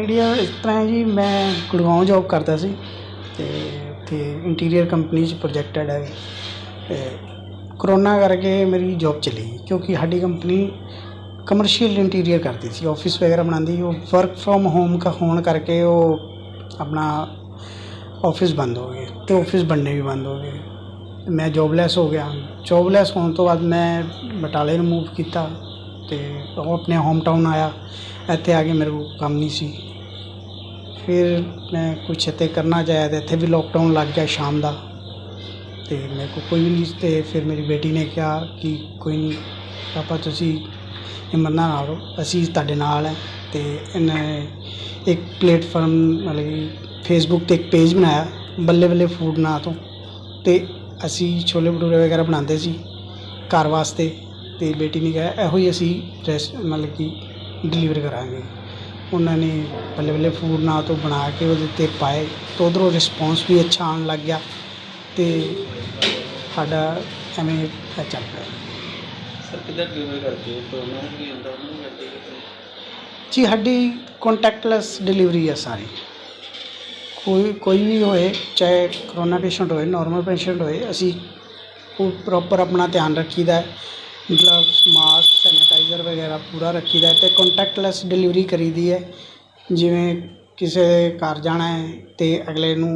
Idea ਇਸ ਤਰ੍ਹਾਂ ਹੈ ਜੀ, ਮੈਂ ਗੁੜਗਾਉਂ ਜੋਬ ਕਰਦਾ ਸੀ ਅਤੇ ਉੱਥੇ ਇੰਟੀਰੀਅਰ ਕੰਪਨੀ 'ਚ ਪ੍ਰੋਜੈਕਟਡ ਹੈ। ਅਤੇ ਕਰੋਨਾ ਕਰਕੇ ਮੇਰੀ ਜੋਬ ਚਲੀ ਗਈ ਕਿਉਂਕਿ ਸਾਡੀ ਕੰਪਨੀ ਕਮਰਸ਼ੀਅਲ ਇੰਟੀਰੀਅਰ ਕਰਦੀ ਸੀ ਆਫਿਸ ਵਗੈਰਾ ਬਣਾਉਂਦੀ ਉਹ ਵਰਕ ਫਰੋਮ ਹੋਮ ਕਾ, ਹੋਣ ਕਰਕੇ ਉਹ ਆਪਣਾ ਆਫਿਸ ਬੰਦ ਹੋ ਗਏ ਅਤੇ ਆਫਿਸ ਬਣਨੇ ਵੀ ਬੰਦ ਹੋ ਗਏ। ਮੈਂ ਜੋਬਲੈਸ ਹੋ ਗਿਆ। ਜੋਬਲੈਸ ਹੋਣ ਤੋਂ ਬਾਅਦ ਮੈਂ ਬਟਾਲੇ ਨੂੰ ਮੂਵ ਕੀਤਾ। ਅਤੇ ਉਹ ਆਪਣੇ ਹੋਮ ਟਾਊਨ ਆਇਆ। ਇੱਥੇ ਆ ਕੇ ਮੇਰੇ ਕੋਲ ਕੰਮ ਨਹੀਂ ਸੀ। ਫਿਰ ਮੈਂ ਕੁਛ ਇੱਥੇ ਕਰਨਾ ਚਾਹਿਆ ਤੇ ਇੱਥੇ ਵੀ ਲੋਕਡਾਊਨ ਲੱਗ ਗਿਆ ਸ਼ਾਮ ਦਾ। ਅਤੇ ਮੇਰੇ ਕੋਲ ਕੋਈ ਵੀ ਨਹੀਂ ਸੀ ਅਤੇ ਫਿਰ ਮੇਰੀ ਬੇਟੀ ਨੇ ਕਿਹਾ ਕਿ ਕੋਈ ਨਹੀਂ ਪਾਪਾ ਤੁਸੀਂ ਹਿੰਮਤ ਨਾ ਹਾਰੋ ਅਸੀਂ ਤੁਹਾਡੇ ਨਾਲ ਹੈ। ਅਤੇ ਇਹਨੇ ਇੱਕ ਪਲੇਟਫਾਰਮ ਮਤਲਬ ਕਿ ਫੇਸਬੁੱਕ 'ਤੇ ਇੱਕ ਪੇਜ ਬਣਾਇਆ, ਬੱਲੇ ਬੱਲੇ ਫੂਡ ਨਾਂ ਤੋਂ। ਅਤੇ ਅਸੀਂ ਛੋਲੇ ਭਟੂਰੇ ਵਗੈਰਾ ਬਣਾਉਂਦੇ ਸੀ ਘਰ ਵਾਸਤੇ। ਅਤੇ ਬੇਟੀ ਨੇ ਕਿਹਾ ਇਹੋ ਹੀ ਅਸੀਂ ਰੈਸ ਮਤਲਬ ਕਿ ਡਿਲੀਵਰ ਕਰਾਂਗੇ। ਉਹਨਾਂ ਨੇ ਬੱਲੇ ਬੱਲੇ ਫੂਡ ਨਾਂ ਤੋਂ ਬਣਾ ਕੇ ਉਹਦੇ 'ਤੇ ਪਾਏ ਤਾਂ ਉੱਧਰੋਂ ਰਿਸਪੌਂਸ ਵੀ ਅੱਛਾ ਆਉਣ ਲੱਗ ਗਿਆ ਅਤੇ ਸਾਡਾ ਐਵੇਂ ਇਹ ਚੱਲ ਪਿਆ। ਸਰ ਕਿੱਦਾਂ ਡਿਲੀਵਰ ਕਰਦੇ ਹੋ? ਕੋਰੋਨਾ ਵੀ ਹੁੰਦਾ ਉਹਨੂੰ ਵੀ ਕਰਦੇ ਹੋ ਜੀ ਸਾਡੀ ਕੰਟੈਕਟਲੈਸ ਡਿਲੀਵਰੀ ਹੈ ਸਾਰੀ। ਕੋਈ ਕੋਈ ਵੀ ਹੋਏ ਚਾਹੇ ਕਰੋਨਾ ਪੇਸ਼ੈਂਟ ਹੋਏ ਨਾਰਮਲ ਪੇਸ਼ੈਂਟ ਹੋਏ ਅਸੀਂ ਉਹ ਪ੍ਰੋਪਰ ਆਪਣਾ ਧਿਆਨ ਰੱਖੀਦਾ ਹੈ। ਗਲਵਸ ਮਾਸਕ ਸੈਨੀਟਾਈਜ਼ਰ ਵਗੈਰਾ ਪੂਰਾ ਰੱਖੀਦਾ ਅਤੇ ਕੰਟੈਕਟਲੈਸ ਡਿਲੀਵਰੀ ਕਰੀਦੀ ਹੈ। ਜਿਵੇਂ ਕਿਸੇ ਦੇ ਘਰ ਜਾਣਾ ਹੈ ਅਤੇ ਅਗਲੇ ਨੂੰ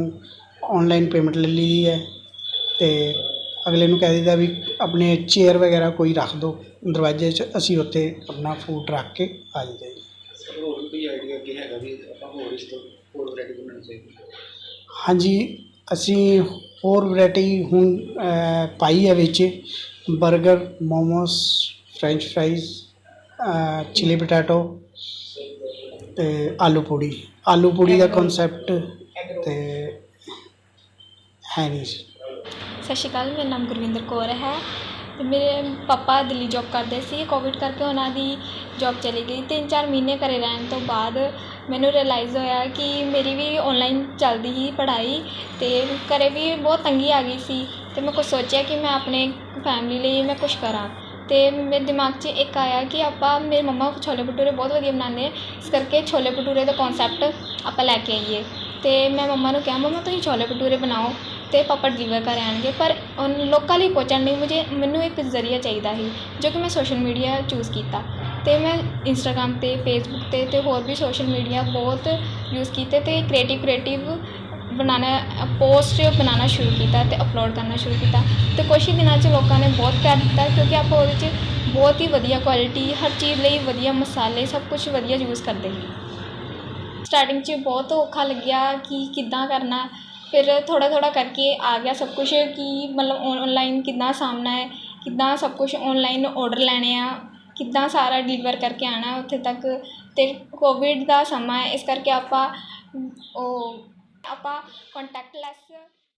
ਆਨਲਾਈਨ ਪੇਮੈਂਟ ਲੈ ਲਈਦੀ ਹੈ ਅਤੇ ਅਗਲੇ ਨੂੰ ਕਹਿ ਦਈਦਾ ਵੀ ਆਪਣੇ ਚੇਅਰ ਵਗੈਰਾ ਕੋਈ ਰੱਖ ਦਿਓ ਦਰਵਾਜ਼ੇ 'ਚ ਅਸੀਂ ਉੱਥੇ ਆਪਣਾ ਫੂਡ ਰੱਖ ਕੇ ਆ ਜਾਈਦਾ ਜੀ। ਸਰ ਹੋਰ ਵੀ ਕੋਈ ਆਈਡੀਆ ਅੱਗੇ ਹੈਗਾ ਵੀ ਆਪਾਂ ਹੋਰ ਇਸ ਤੋਂ ਹੋਰ ਵੈਰਾਈਟੀ ਬਣਾਉਣੀ ਚਾਹੀਦੀ ਹਾਂਜੀ ਅਸੀਂ ਹੋਰ ਵੈਰਾਈਟੀ ਹੁਣ ਪਾਈ ਹੈ ਵਿੱਚ। Burger, momos, french fries chilli potato ਅਤੇ ਆਲੂ ਪੂੜੀ। ਆਲੂ ਪੂੜੀ ਦਾ ਕਨਸੈਪਟ ਅਤੇ ਹੈ ਨਹੀਂ ਸਤਿ ਸ਼੍ਰੀ ਅਕਾਲ, ਮੇਰਾ ਨਾਮ ਗੁਰਵਿੰਦਰ ਕੌਰ ਹੈ ਤੇ ਮੇਰੇ ਪਾਪਾ ਦਿੱਲੀ ਜੌਬ ਕਰਦੇ ਸੀ। ਕੋਵਿਡ ਕਰਕੇ ਉਹਨਾਂ ਦੀ ਜੌਬ ਚਲੀ ਗਈ। ਤਿੰਨ ਚਾਰ ਮਹੀਨੇ ਘਰੇ ਰਹਿਣ ਤੋਂ ਬਾਅਦ ਮੈਨੂੰ ਰਿਅਲਾਈਜ਼ ਹੋਇਆ ਕਿ ਮੇਰੀ ਵੀ ਆਨਲਾਈਨ ਚੱਲਦੀ ਸੀ ਪੜ੍ਹਾਈ ਅਤੇ ਘਰੇ ਵੀ ਬਹੁਤ ਤੰਗੀ ਆ ਗਈ ਸੀ। ਅਤੇ ਮੈਂ ਕੁਛ ਸੋਚਿਆ ਕਿ ਮੈਂ ਆਪਣੇ ਫੈਮਿਲੀ ਲਈ ਮੈਂ ਕੁਛ ਕਰਾਂ। ਅਤੇ ਮੇਰੇ ਦਿਮਾਗ 'ਚ ਇੱਕ ਆਇਆ ਕਿ ਆਪਾਂ, ਮੇਰੇ ਮੰਮਾ ਛੋਲੇ ਭਟੂਰੇ ਬਹੁਤ ਵਧੀਆ ਬਣਾਉਂਦੇ ਇਸ ਕਰਕੇ ਛੋਲੇ ਭਟੂਰੇ ਦਾ ਕੋਂਸੈਪਟ ਆਪਾਂ ਲੈ ਕੇ ਆਈਏ। ਅਤੇ ਮੈਂ ਮੰਮਾ ਨੂੰ ਕਿਹਾ, ਮੰਮਾ, ਤੁਸੀਂ ਛੋਲੇ ਭਟੂਰੇ ਬਣਾਓ ਅਤੇ ਪਾਪਾ ਡਿਲੀਵਰ ਕਰ ਆਉਣਗੇ। ਪਰ ਉਨ ਲੋਕਾਂ ਲਈ ਪਹੁੰਚਣ ਲਈ ਮੁਝੇ, ਮੈਨੂੰ ਇੱਕ ਜ਼ਰੀਆ ਚਾਹੀਦਾ ਸੀ, ਜੋ ਕਿ ਮੈਂ ਸੋਸ਼ਲ ਮੀਡੀਆ ਚੂਜ਼ ਕੀਤਾ। ਅਤੇ ਮੈਂ ਇੰਸਟਾਗ੍ਰਾਮ 'ਤੇ ਫੇਸਬੁੱਕ 'ਤੇ ਅਤੇ ਹੋਰ ਵੀ ਸੋਸ਼ਲ ਮੀਡੀਆ ਬਹੁਤ ਯੂਜ਼ ਕੀਤੇ ਅਤੇ ਕ੍ਰੀਏਟਿਵ ਕ੍ਰੀਏਟਿਵ ਬਣਾਉਣਾ ਪੋਸਟ ਬਣਾਉਣਾ ਸ਼ੁਰੂ ਕੀਤਾ ਅਤੇ ਅਪਲੋਡ ਕਰਨਾ ਸ਼ੁਰੂ ਕੀਤਾ। ਅਤੇ ਕੁਛ ਹੀ ਦਿਨਾਂ 'ਚ ਲੋਕਾਂ ਨੇ ਬਹੁਤ ਪਿਆਰ ਦਿੱਤਾ ਕਿਉਂਕਿ ਆਪਾਂ ਉਹਦੇ 'ਚ ਬਹੁਤ ਹੀ ਵਧੀਆ ਕੁਆਲਿਟੀ ਹਰ ਚੀਜ਼ ਲਈ ਵਧੀਆ ਮਸਾਲੇ, ਸਭ ਕੁਝ ਵਧੀਆ ਯੂਜ਼ ਕਰਦੇ ਸੀ। ਸਟਾਰਟਿੰਗ 'ਚ ਬਹੁਤ ਔਖਾ ਲੱਗਿਆ ਕਿ ਕਿੱਦਾਂ ਕਰਨਾ। ਫਿਰ ਥੋੜ੍ਹਾ ਥੋੜ੍ਹਾ ਕਰਕੇ ਆ ਗਿਆ ਸਭ ਕੁਝ ਕਿ ਮਤਲਬ ਔਨਲਾਈਨ ਕਿੱਦਾਂ ਸਾਹਮਣਾ ਹੈ, ਕਿੱਦਾਂ ਸਭ ਕੁਝ ਔਨਲਾਈਨ ਆਰਡਰ ਲੈਣੇ ਆ, ਕਿੱਦਾਂ ਸਾਰਾ ਡਿਲੀਵਰ ਕਰਕੇ ਆਉਣਾ ਉੱਥੇ ਤੱਕ। ਅਤੇ ਕੋਵਿਡ ਦਾ ਸਮਾਂ ਹੈ, ਇਸ ਕਰਕੇ ਆਪਾਂ ਉਹ ਆਪਾਂ ਕੰਟੈਕਟਲੈਸ